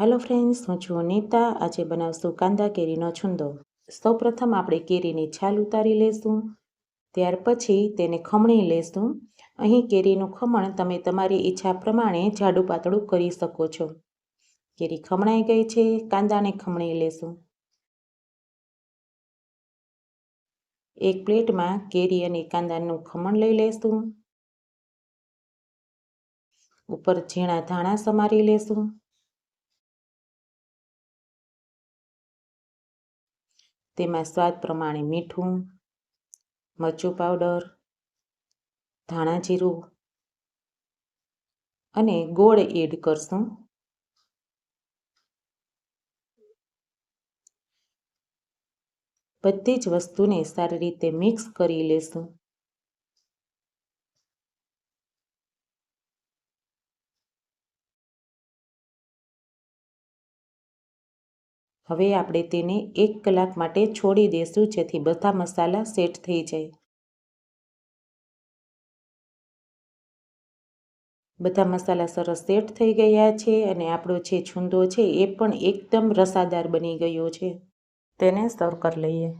Hello friends હું છું નીતા આજે બનાવશું કાંદા કેરીનો છુંદો. સૌપ્રથમ આપણે કેરીની છાલ ઉતારી લઈશું ત્યાર પછી તેને ખમણી લેશું. અહીં કેરીનું ખમણ તમે તમારી ઈચ્છા પ્રમાણે જાડું પાતળું કરી શકો છો. કેરી ખમણાઈ ગઈ છે, કાંદાને ખમણી લેશું. એક પ્લેટમાં કેરી અને કાંદાનું ખમણ લઈ લેશું. ઉપર ઝીણા ધાણા સમારી લેશું. તેમાં સ્વાદ પ્રમાણે મીઠું, મરચું પાવડર, ધાણા જીરું અને ગોળ એડ કરશું. બધી જ વસ્તુને સારી રીતે મિક્સ કરી લેશું. હવે આપણે તેને એક કલાક માટે છોડી દઈશું જેથી બધા મસાલા સેટ થઈ જાય. બધા મસાલા સરસ સેટ થઈ ગયા છે અને આપણો જે છૂંદો છે એ પણ એકદમ રસાદાર બની ગયો છે. તેને સર્વ કરી લઈએ.